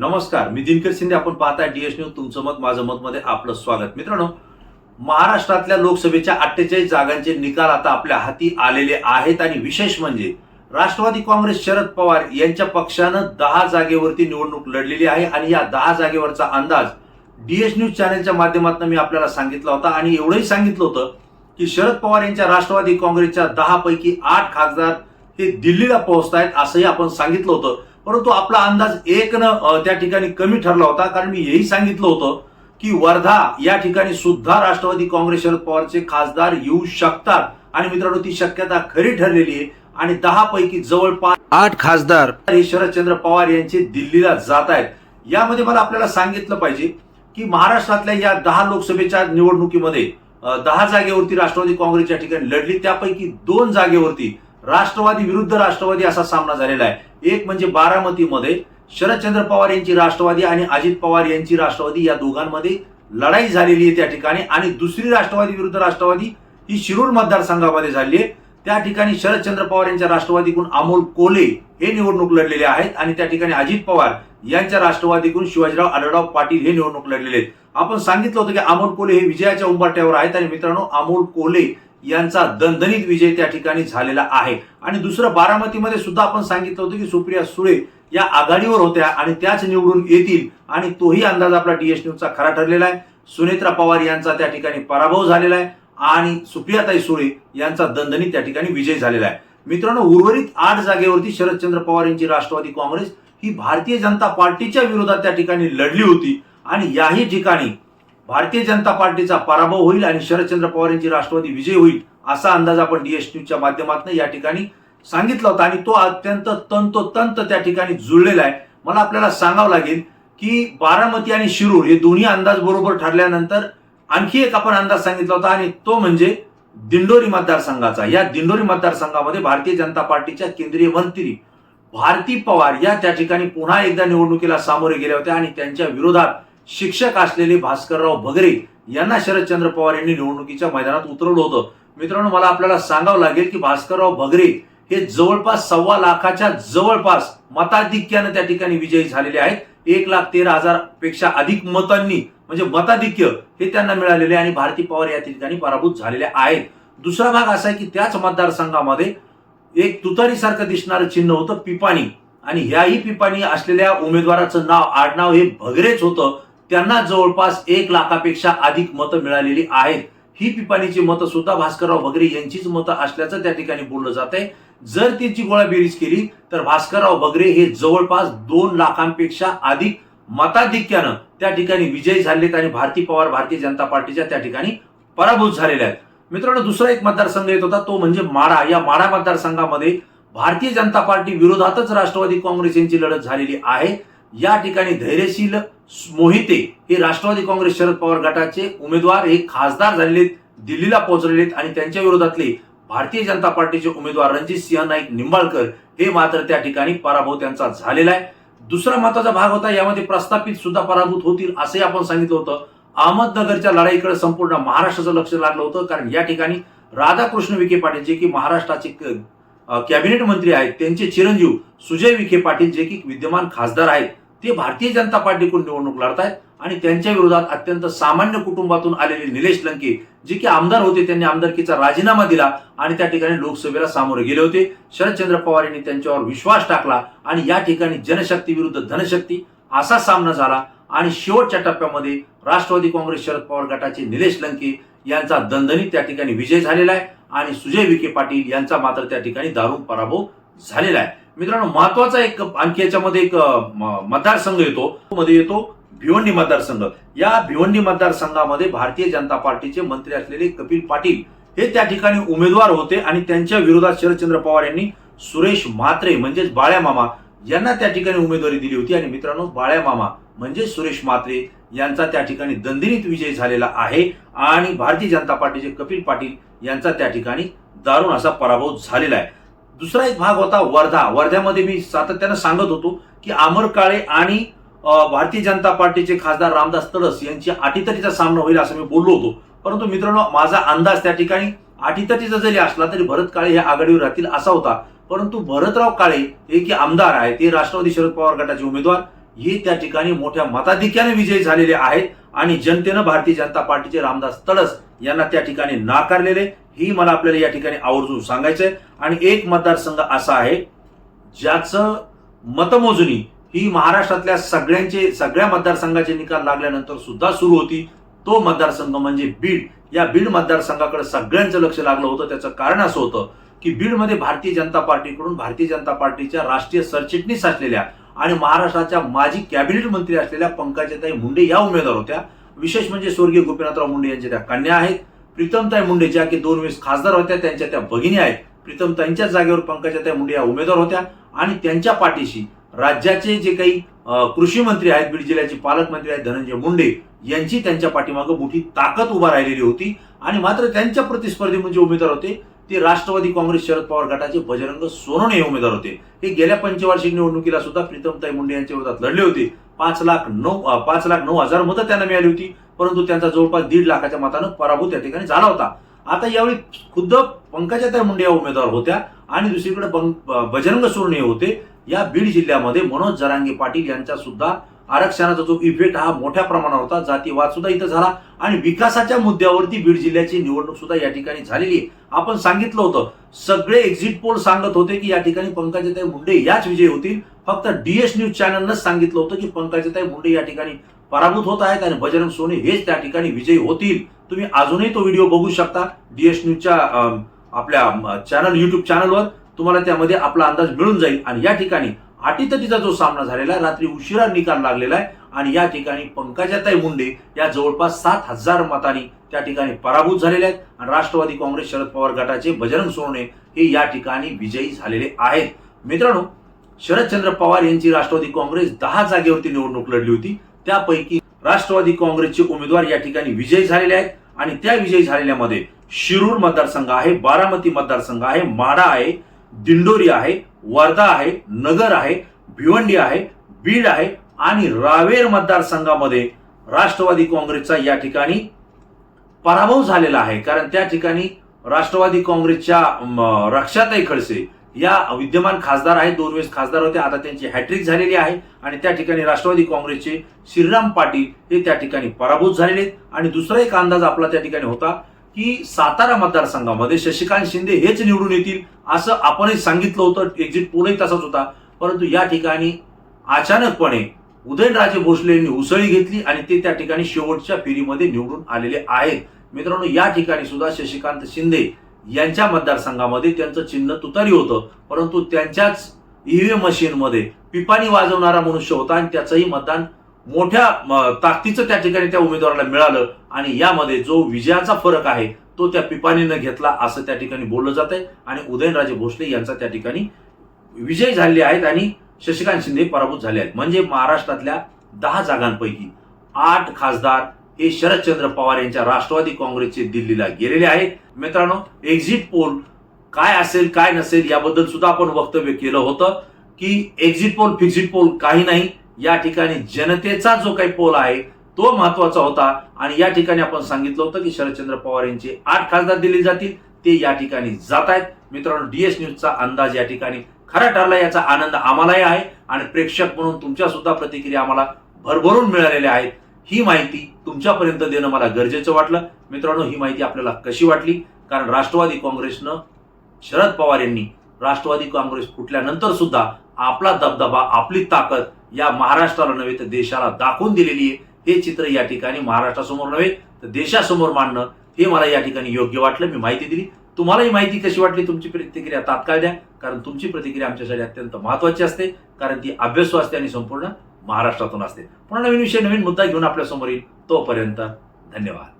नमस्कार मी दिनकर शिंदे. आपण पाहताय डीएस न्यूज तुमचं मत माझं मत मध्ये आपलं स्वागत. मित्रांनो महाराष्ट्रातल्या लोकसभेच्या अठ्ठेचाळीस जागांचे निकाल आता आपल्या हाती आलेले आहेत आणि विशेष म्हणजे राष्ट्रवादी काँग्रेस शरद पवार यांच्या पक्षानं दहा जागेवरती निवडणूक लढलेली आहे आणि या दहा जागेवरचा अंदाज डीएस न्यूज चॅनलच्या माध्यमातून मी आपल्याला सांगितला होता आणि एवढंही सांगितलं होतं की शरद पवार यांच्या राष्ट्रवादी काँग्रेसच्या दहा पैकी आठ खासदार हे दिल्लीला पोहोचत आहेत असंही आपण सांगितलं होतं. परंतु आपला अंदाज एक न त्या ठिकाणी कमी ठरला होता. कारण मी हेही सांगितलं होतं की वर्धा या ठिकाणी सुद्धा राष्ट्रवादी काँग्रेस शरद पवारचे खासदार येऊ शकतात. आणि मित्रांनो ती शक्यता खरी ठरलेली आहे. आणि दहा पैकी जवळपास आठ खासदार हे शरदचंद्र पवार यांचे दिल्लीला जात आहेत. यामध्ये मला आपल्याला सांगितलं पाहिजे की महाराष्ट्रातल्या या दहा लोकसभेच्या निवडणुकीमध्ये दहा जागेवरती राष्ट्रवादी काँग्रेस या ठिकाणी लढली. त्यापैकी दोन जागेवरती राष्ट्रवादी विरुद्ध राष्ट्रवादी असा सामना झालेला आहे. एक म्हणजे बारामतीमध्ये शरदचंद्र पवार यांची राष्ट्रवादी आणि अजित पवार यांची राष्ट्रवादी या दोघांमध्ये लढाई झालेली आहे त्या ठिकाणी. आणि दुसरी राष्ट्रवादी विरुद्ध राष्ट्रवादी ही शिरूर मतदारसंघामध्ये झाली आहे. त्या ठिकाणी शरदचंद्र पवार यांच्या राष्ट्रवादीकडून अमोल कोले हे निवडणूक लढलेले आहेत. आणि त्या ठिकाणी अजित पवार यांच्या राष्ट्रवादीकडून शिवाजीराव आढळराव पाटील हे निवडणूक लढलेले आहेत. आपण सांगितलं होतं की अमोल कोले हे विजयाच्या उंबाट्यावर आहेत. आणि मित्रांनो अमोल कोले यांचा दणदणीत विजय त्या ठिकाणी झालेला आहे. आणि दुसरं बारामतीमध्ये सुद्धा आपण सांगितलं होतं की सुप्रिया सुळे या आघाडीवर होत्या आणि त्याच निवडून येतील आणि तोही अंदाज आपला डीएस न्यूजचा खरा ठरलेला आहे. सुनेत्रा पवार यांचा त्या ठिकाणी पराभव झालेला आहे आणि सुप्रियाताई सुळे यांचा दणदणीत त्या ठिकाणी विजय झालेला आहे. मित्रांनो उर्वरित आठ जागेवरती शरदचंद्र पवार यांची राष्ट्रवादी काँग्रेस ही भारतीय जनता पार्टीच्या विरोधात त्या ठिकाणी लढली होती आणि याही ठिकाणी भारतीय जनता पार्टीचा पराभव होईल आणि शरदचंद्र पवार यांची राष्ट्रवादी विजय होईल असा अंदाज आपण डीएस न्यूजच्या माध्यमातून या ठिकाणी सांगितला होता. आणि तो अत्यंत तंतोतंत त्या ठिकाणी जुळलेला आहे. मला आपल्याला सांगावं लागेल की बारामती आणि शिरूर हे दोन्ही अंदाज बरोबर ठरल्यानंतर आणखी एक आपण अंदाज सांगितला होता आणि तो म्हणजे दिंडोरी मतदारसंघाचा. या दिंडोरी मतदारसंघामध्ये भारतीय जनता पार्टीच्या केंद्रीय मंत्री भारती पवार या त्या ठिकाणी पुन्हा एकदा निवडणुकीला सामोरे गेल्या होत्या आणि त्यांच्या विरोधात शिक्षक असलेले भास्करराव भगरे यांना शरदचंद्र पवार यांनी निवडणुकीच्या मैदानात उतरवलं होतं. मित्रांनो मला आपल्याला सांगावं लागेल की भास्करराव भगरे हे जवळपास सव्वा लाखाच्या जवळपास मताधिक्यानं त्या ठिकाणी विजयी झालेले आहेत. एक लाख तेरा हजारपेक्षा अधिक मतांनी म्हणजे मताधिक्य हे त्यांना मिळालेले आणि भारती पवार या ठिकाणी पराभूत झालेले आहेत. दुसरा भाग असा आहे की त्याच मतदारसंघामध्ये एक तुतारीसारखं दिसणारं चिन्ह होतं पिपाणी. आणि ह्याही पिपाणी असलेल्या उमेदवाराचं नाव आडनाव हे भगरेच होतं. त्यांना जवळपास एक लाखापेक्षा अधिक मतं मिळालेली आहेत. ही पिपाणीची मतं सुद्धा भास्करराव भगरे यांचीच मतं असल्याचं त्या ठिकाणी बोललं जात आहे जर त्यांची गोळाबेरीज केली तर भास्करराव भगरे हे जवळपास दोन लाखांपेक्षा अधिक मताधिक्यानं त्या ठिकाणी विजयी झालेत आणि भारती पवार भारतीय जनता पार्टीच्या त्या ठिकाणी पराभूत झालेल्या आहेत. मित्रांनो दुसरा एक मतदारसंघ येत होता तो म्हणजे माढा या माढा मतदारसंघामध्ये भारतीय जनता पार्टी विरोधातच राष्ट्रवादी काँग्रेस यांची लढत झालेली आहे. या ठिकाणी धैर्यशील मोहिते हे राष्ट्रवादी काँग्रेस शरद पवार गटाचे उमेदवार हे खासदार झालेले दिल्लीला पोहोचलेले आहेत आणि त्यांच्या विरोधातले भारतीय जनता पार्टीचे उमेदवार रणजित सिंह नाईक निंबाळकर हे मात्र त्या ठिकाणी पराभव त्यांचा झालेला आहे. दुसरा महत्त्वाचा भाग होता यामध्ये प्रस्थापित सुद्धा पराभूत होतील असंही आपण सांगितलं होतं. अहमदनगरच्या लढाईकडे संपूर्ण महाराष्ट्राचं लक्ष लागलं होतं कारण या ठिकाणी राधाकृष्ण विखे पाटील जे की महाराष्ट्राचे कॅबिनेट मंत्री आहेत त्यांचे चिरंजीव सुजय विखे पाटील जे की विद्यमान खासदार आहेत ते भारतीय जनता पार्टीकडून निवडणूक लढतायत आणि त्यांच्या विरोधात अत्यंत सामान्य कुटुंबातून आलेले निलेश लंके जे की आमदार होते त्यांनी आमदारकीचा राजीनामा दिला आणि त्या ठिकाणी लोकसभेला सामोरे गेले होते. शरदचंद्र पवार यांनी त्यांच्यावर विश्वास टाकला आणि या ठिकाणी जनशक्ती विरुद्ध धनशक्ती असा सामना झाला आणि शेवटच्या टप्प्यामध्ये राष्ट्रवादी काँग्रेस शरद पवार गटाचे निलेश लंके यांचा दणदणीत त्या ठिकाणी विजय झालेला आहे आणि सुजय विखे पाटील यांचा मात्र त्या ठिकाणी दारुण पराभव झालेला आहे. मित्रांनो महत्त्वाचा एक आणखी याच्यामध्ये एक म- मतदारसंघ येतो. मध्ये येतो भिवंडी मतदारसंघ. या भिवंडी मतदारसंघामध्ये भारतीय जनता पार्टीचे मंत्री असलेले कपिल पाटील हे त्या ठिकाणी उमेदवार होते आणि त्यांच्या विरोधात शरदचंद्र पवार यांनी सुरेश म्हात्रे म्हणजेच बाळ्या मामा यांना त्या ठिकाणी उमेदवारी दिली होती. आणि मित्रांनो बाळ्या मामा म्हणजे सुरेश म्हात्रे यांचा त्या ठिकाणी दणदणीत विजय झालेला आहे. आणि भारतीय जनता पार्टीचे कपिल पाटील यांचा त्या ठिकाणी दारुण असा पराभव झालेला आहे. दुसरा एक भाग होता वर्धा. वर्ध्यामध्ये मी सातत्यानं सांगत होतो की अमर काळे आणि भारतीय जनता पार्टीचे खासदार रामदास तडस यांची अटीतटीचा सामना होईल असं मी बोललो होतो. परंतु मित्रांनो माझा अंदाज त्या ठिकाणी अटीतटीचा जरी असला तरी भरत काळे हे आघाडीवर राहतील असा होता. परंतु भरतराव काळे हे की आमदार आहे ते राष्ट्रवादी शरद पवार गटाचे उमेदवार. ही त्या ठिकाणी मोठ्या मताधिक्याने विजयी झालेले आहेत आणि जनतेनं भारतीय जनता पार्टीचे रामदास तडस यांना त्या ठिकाणी नाकारलेले ही मला आपल्याला या ठिकाणी आवर्जून सांगायचंय. आणि एक मतदारसंघ असा आहे ज्याचं मतमोजणी ही महाराष्ट्रातल्या सगळ्यांचे सगळ्या मतदारसंघाचे निकाल लागल्यानंतर सुद्धा सुरू होती. तो मतदारसंघ म्हणजे बीड. या बीड मतदारसंघाकडे सगळ्यांचं लक्ष लागलं होतं. त्याचं कारण असं होतं की बीडमध्ये भारतीय जनता पार्टीकडून भारतीय जनता पार्टीच्या राष्ट्रीय सरचिटणीस असलेल्या आणि महाराष्ट्राच्या माजी कॅबिनेट मंत्री असलेल्या पंकजाताई मुंडे या उमेदवार होत्या. विशेष म्हणजे स्वर्गीय गोपीनाथराव मुंडे यांच्या त्या कन्या आहेत. प्रीतमताई मुंडे ज्या की दोन वेळेस खासदार होत्या त्यांच्या त्या भगिनी आहेत. प्रीतमताईंच्या जागेवर पंकजाताई मुंडे या उमेदवार होत्या. आणि त्यांच्या पाठीशी राज्याचे जे काही कृषी मंत्री आहेत बीड जिल्ह्याचे पालकमंत्री आहेत धनंजय मुंडे यांची त्यांच्या पाठीमागं मोठी ताकद उभा राहिलेली होती. आणि मात्र त्यांच्या प्रतिस्पर्धी म्हणजे उमेदवार होते ते राष्ट्रवादी काँग्रेस शरद पवार गटाचे बजरंग सोनवणे हे उमेदवार होते. हे गेल्या पंचवार्षिक निवडणुकीला सुद्धा प्रीतमताई मुंडे यांच्या विरोधात लढले होते. पाच लाख नऊ पाच लाख नऊ हजार मतं त्यांना मिळाली होती परंतु त्यांचा जवळपास दीड लाखाच्या मतानं पराभूत त्या ठिकाणी झाला होता. आता यावेळी खुद्द पंकजाताई मुंडे या उमेदवार होत्या आणि दुसरीकडे बजरंग सोनवणे होते. या बीड जिल्ह्यामध्ये मनोज जरांगे पाटील यांचा सुद्धा आरक्षणाचा जो इफेक्ट हा मोठ्या प्रमाणावर होता जातीवाद सुद्धा इथं झाला आणि विकासाच्या मुद्द्यावरती बीड जिल्ह्याची निवडणूक सुद्धा या ठिकाणी झालेली आपण सांगितलं होतं सगळे एक्झिट पोल सांगत होते की या ठिकाणी पंकजाताई मुंडे याच विजयी होतील. फक्त डीएस न्यूज चॅनलनंच सांगितलं होतं की पंकजाताई मुंडे या ठिकाणी पराभूत होत आहेत आणि बजरंग सोने हेच त्या ठिकाणी विजयी होतील. तुम्ही अजूनही तो व्हिडिओ बघू शकता डीएस न्यूजच्या आपल्या चॅनल युट्यूब चॅनलवर तुम्हाला त्यामध्ये आपला अंदाज मिळून जाईल आणि या ठिकाणी अटीतटीचा जो सामना झालेला आहे रात्री उशिरा निकाल लागलेला आहे आणि या ठिकाणी पंकजाताई मुंडे या जवळपास सात हजार मतांनी त्या ठिकाणी पराभूत झालेले आहेत. आणि राष्ट्रवादी काँग्रेस शरद पवार गटाचे बजरंग सोनवणे हे या ठिकाणी विजयी झालेले आहेत. मित्रांनो शरदचंद्र पवार यांची राष्ट्रवादी काँग्रेस दहा जागेवरती निवडणूक लढली होती. त्यापैकी राष्ट्रवादी काँग्रेसचे उमेदवार या ठिकाणी विजयी झालेले आहेत. आणि त्या विजयी झालेल्यामध्ये शिरूर मतदारसंघ आहे बारामती मतदारसंघ आहे माडा आहे दिंडोरी आहे वर्धा आहे नगर आहे भिवंडी आहे बीड आहे आणि रावेर मतदारसंघामध्ये राष्ट्रवादी काँग्रेसचा या ठिकाणी पराभव झालेला आहे. कारण त्या ठिकाणी राष्ट्रवादी काँग्रेसच्या रक्षाताई खडसे या विद्यमान खासदार आहेत. दोन वेळेस खासदार होते. आता त्यांची हॅट्रिक झालेली आहे आणि त्या ठिकाणी राष्ट्रवादी काँग्रेसचे श्रीराम पाटील हे त्या ठिकाणी पराभूत झालेले आहेत. आणि दुसरा एक अंदाज आपला त्या ठिकाणी होता. की सातारा मतदारसंघामध्ये शशिकांत शिंदे हेच निवडून येतील असं आपणही सांगितलं होतं. एक्झिट पोलही तसाच होता. परंतु या ठिकाणी अचानकपणे उदयनराजे भोसले यांनी उसळी घेतली आणि ते त्या ठिकाणी शेवटच्या फेरीमध्ये निवडून आलेले आहेत. मित्रांनो या ठिकाणी सुद्धा शशिकांत शिंदे यांच्या मतदारसंघामध्ये त्यांचं चिन्ह तुतारी होतं. परंतु त्यांच्याच ईव्हीएम मशीनमध्ये पिपाणी वाजवणारा मनुष्य होता आणि त्याचंही मतदान मोठ्या ताकदीचं त्या ठिकाणी त्या उमेदवाराला मिळालं आणि यामध्ये जो विजयाचा फरक आहे तो त्या पिपाणीनं घेतला असं त्या ठिकाणी बोललं जात आहे आणि उदयनराजे भोसले यांचा त्या ठिकाणी विजय झालेले आहेत आणि शशिकांत शिंदे पराभूत झाले आहेत. म्हणजे महाराष्ट्रातल्या दहा जागांपैकी आठ खासदार हे शरदचंद्र पवार यांच्या राष्ट्रवादी काँग्रेसचे दिल्लीला गेलेले आहेत. मित्रांनो एक्झिट पोल काय असेल काय नसेल याबद्दल सुद्धा आपण वक्तव्य केलं होतं की एक्झिट पोल फिक्झिट पोल काही नाही. या ठिकाणी जनतेचा जो काही पोल आहे तो महत्त्वाचा होता. आणि या ठिकाणी आपण सांगितलं होतं की शरदचंद्र पवार यांचे आठ खासदार दिले जातील. ते या ठिकाणी जात आहेत. मित्रांनो डीएस न्यूजचा अंदाज या ठिकाणी खरा ठरला याचा आनंद आम्हालाही आहे. आणि प्रेक्षक म्हणून तुमच्या सुद्धा प्रतिक्रिया आम्हाला भरभरून मिळालेल्या आहेत. ही माहिती तुमच्यापर्यंत देणं मला गरजेचं वाटलं. मित्रांनो ही माहिती आपल्याला कशी वाटली? कारण राष्ट्रवादी काँग्रेसनं शरद पवार यांनी राष्ट्रवादी काँग्रेस फुटल्यानंतर सुद्धा आपला दबदबा आपली ताकद या महाराष्ट्राला नव्हे तर देशाला दाखवून दिलेली आहे. हे चित्र या ठिकाणी महाराष्ट्रासमोर नव्हे तर देशासमोर मांडणं हे मला या ठिकाणी योग्य वाटलं. मी माहिती दिली. तुम्हाला ही माहिती कशी वाटली? तुमची प्रतिक्रिया तात्काळ द्या. कारण तुमची प्रतिक्रिया आमच्यासाठी अत्यंत महत्वाची असते. कारण ती अभ्यासू असते आणि संपूर्ण महाराष्ट्रातून असते. पुन्हा नवीन विषय नवीन मुद्दा घेऊन आपल्यासमोर येईल. तोपर्यंत धन्यवाद.